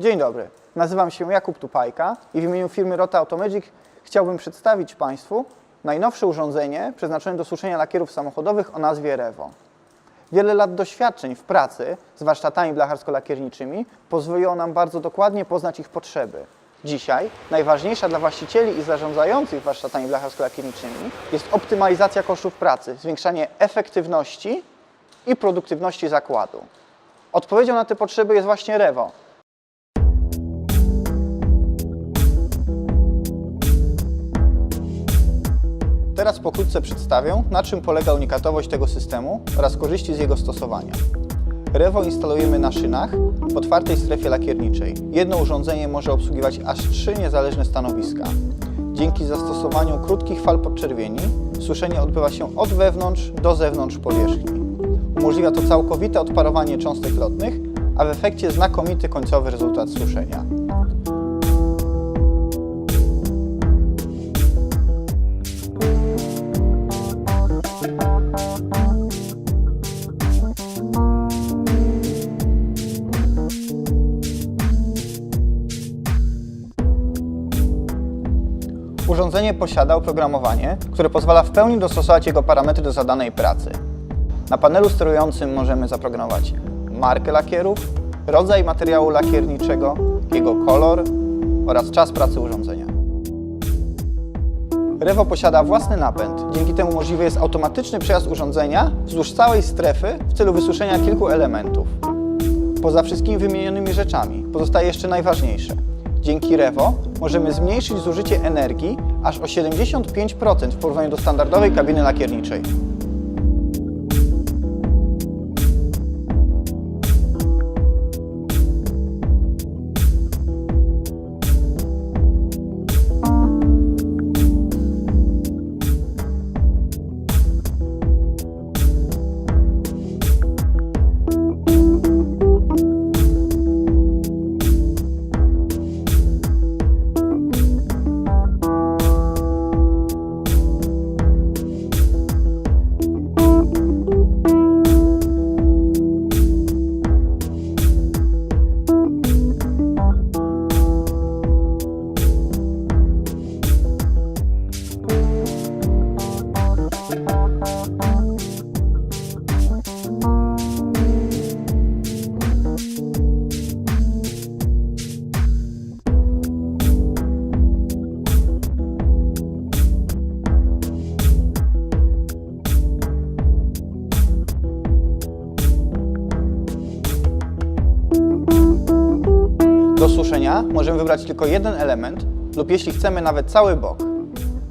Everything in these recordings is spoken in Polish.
Dzień dobry, nazywam się Jakub Tupajka i w imieniu firmy Rota Automagic chciałbym przedstawić Państwu najnowsze urządzenie przeznaczone do suszenia lakierów samochodowych o nazwie Revo. Wiele lat doświadczeń w pracy z warsztatami blacharsko-lakierniczymi pozwoliło nam bardzo dokładnie poznać ich potrzeby. Dzisiaj najważniejsza dla właścicieli i zarządzających warsztatami blacharsko-lakierniczymi jest optymalizacja kosztów pracy, zwiększanie efektywności i produktywności zakładu. Odpowiedzią na te potrzeby jest właśnie Revo. Teraz pokrótce przedstawię, na czym polega unikatowość tego systemu oraz korzyści z jego stosowania. Revo instalujemy na szynach w otwartej strefie lakierniczej. Jedno urządzenie może obsługiwać aż trzy niezależne stanowiska. Dzięki zastosowaniu krótkich fal podczerwieni suszenie odbywa się od wewnątrz do zewnątrz powierzchni. Umożliwia to całkowite odparowanie cząstek lotnych, a w efekcie znakomity końcowy rezultat suszenia. Urządzenie posiada oprogramowanie, które pozwala w pełni dostosować jego parametry do zadanej pracy. Na panelu sterującym możemy zaprogramować markę lakierów, rodzaj materiału lakierniczego, jego kolor oraz czas pracy urządzenia. Revo posiada własny napęd, dzięki temu możliwy jest automatyczny przejazd urządzenia wzdłuż całej strefy w celu wysuszenia kilku elementów. Poza wszystkimi wymienionymi rzeczami pozostaje jeszcze najważniejsze. Dzięki Revo możemy zmniejszyć zużycie energii aż o 75% w porównaniu do standardowej kabiny lakierniczej. Suszenia możemy wybrać tylko jeden element lub jeśli chcemy nawet cały bok.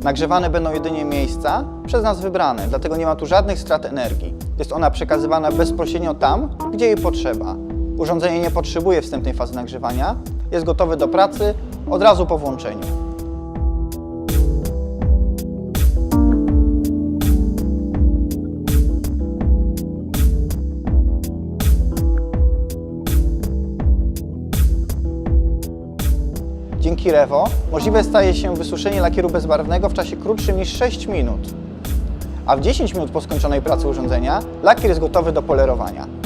Nagrzewane będą jedynie miejsca przez nas wybrane, dlatego nie ma tu żadnych strat energii. Jest ona przekazywana bezpośrednio tam, gdzie jej potrzeba. Urządzenie nie potrzebuje wstępnej fazy nagrzewania, jest gotowe do pracy od razu po włączeniu. Dzięki Revo możliwe staje się wysuszenie lakieru bezbarwnego w czasie krótszym niż 6 minut. A w 10 minut po skończonej pracy urządzenia lakier jest gotowy do polerowania.